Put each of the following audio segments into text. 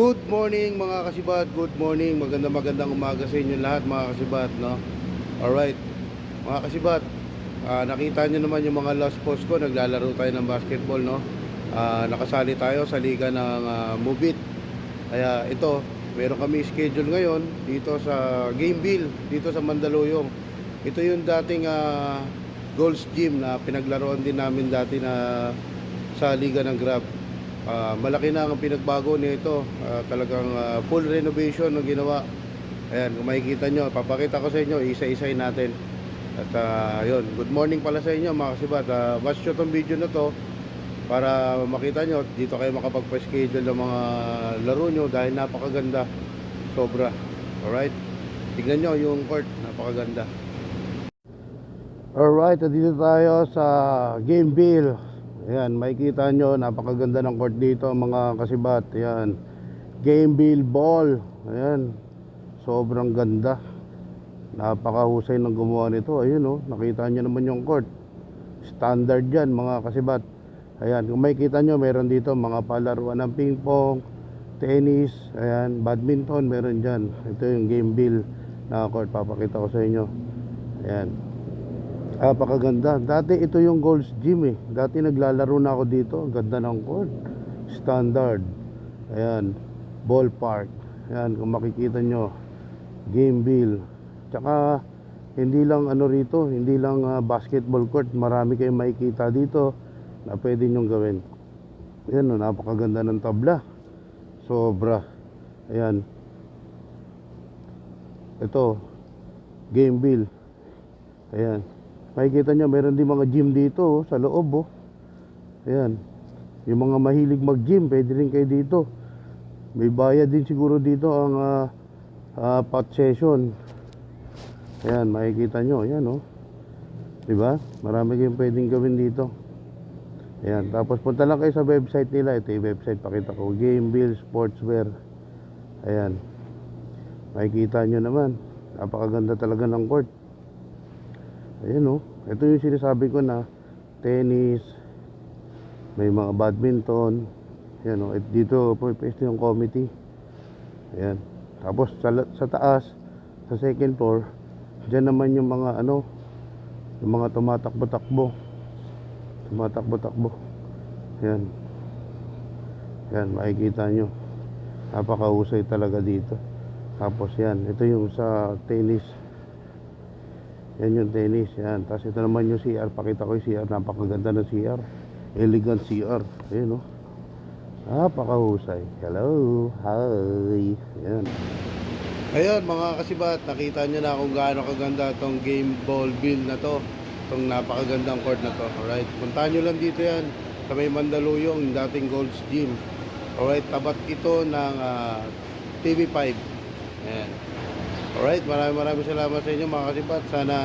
Good morning mga kasibat, good morning. Maganda magandang umaga sa inyo lahat mga kasibat, no? Alright. Mga kasibat, ah, nakita nyo naman yung mga last post ko, naglalaro tayo ng basketball, no? Ah, nakasali tayo sa liga ng ah, Mubit. Kaya ito, meron kami schedule ngayon dito sa Gameville, dito sa Mandaluyong. Ito yung dating ah, Gold's Gym na pinaglaruan din namin dati na sa liga ng Grab. Ah, malaki na ang pinagbago nito. Ah, talagang ah, full renovation ang ginawa. Ayan, kung makikita nyo, papakita ko sa inyo, isa-isay natin. At ah, yun, good morning pala sa inyo mga kasibat. Uh, watch nyo tong video na to para makita nyo, dito kayo makapag-schedule ng mga laro nyo dahil napakaganda. Sobra. Alright? Tignan nyo yung court, napakaganda. Alright, dito tayo sa Gameville. Ayan, makikita nyo, napakaganda ng court dito mga kasibat. Ayan, Gameville Ball. Ayan, sobrang ganda. Napakahusay ng gumawa nito. Ayun oh, nakita nyo naman yung court. Standard yan mga kasibat. Ayan, kung makikita nyo, meron dito mga palaruan ng ping pong, tennis, ayan, badminton, meron dyan. Ito yung Gameville na court. Papakita ko sa inyo. Ayan. Napakaganda. Dati ito yung Gold's Gym eh. Dati naglalaro na ako dito. Ang ganda ng court. Standard. Ayan. Ballpark. Ayan, kung makikita nyo. Gameville. Tsaka, hindi lang ano rito, hindi lang ah, basketball court. Marami kayong makikita dito na pwede nyong gawin. Ayan, no, napakaganda ng tabla. Sobra. Ayan. Ito, Gameville. Ayan. Makikita nyo, meron din mga gym dito oh, sa loob oh. Ayan. Yung mga mahilig mag-gym, pwede rin kayo dito. May bayad din siguro dito ang ah, ah, pot session. Ayan, makikita nyo. Ayan oh. Diba? Marami kayong pwedeng gawin dito. Ayan. Tapos punta lang kayo sa website nila. Ito yung website. Pakita ko. Gameville Sportswear. Ayan. Makikita nyo naman. Napakaganda talaga ng court. Ayan o. Ito yung sinasabi ko na tennis, may mga badminton. Ayan o. At dito pwesto yung committee. Ayan. Tapos sa, sa taas, sa second floor, dyan naman yung mga ano, yung mga tumatakbo-takbo. Tumatakbo-takbo. Ayan. Ayan, makikita nyo. Napakahusay talaga dito. Tapos yan, ito yung sa tennis. Yan yung tennis, yan. Tapos ito naman yung CR. Pakita ko yung CR. Napakaganda ng CR. Elegant CR. Ayan, oh. Napakahusay. Hello. Hi. Yan. Ayun, mga kasibat. Nakita nyo na kung gaano kaganda itong game ball bill na to. Itong napakagandang court na to. Alright. Puntahan nyo lang dito yan. Sa may Mandaluyong, dating Gold's Gym. Alright. Tabat ito ng ah, TV5. Ayan. Alright, maraming maraming salamat sa inyo mga kasipat. Sana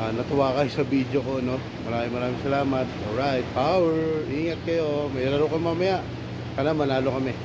ah, natuwa kayo sa video ko, no? Maraming maraming salamat. Alright, power. Ingat kayo. May laro ko mamaya. Sana manalo kami.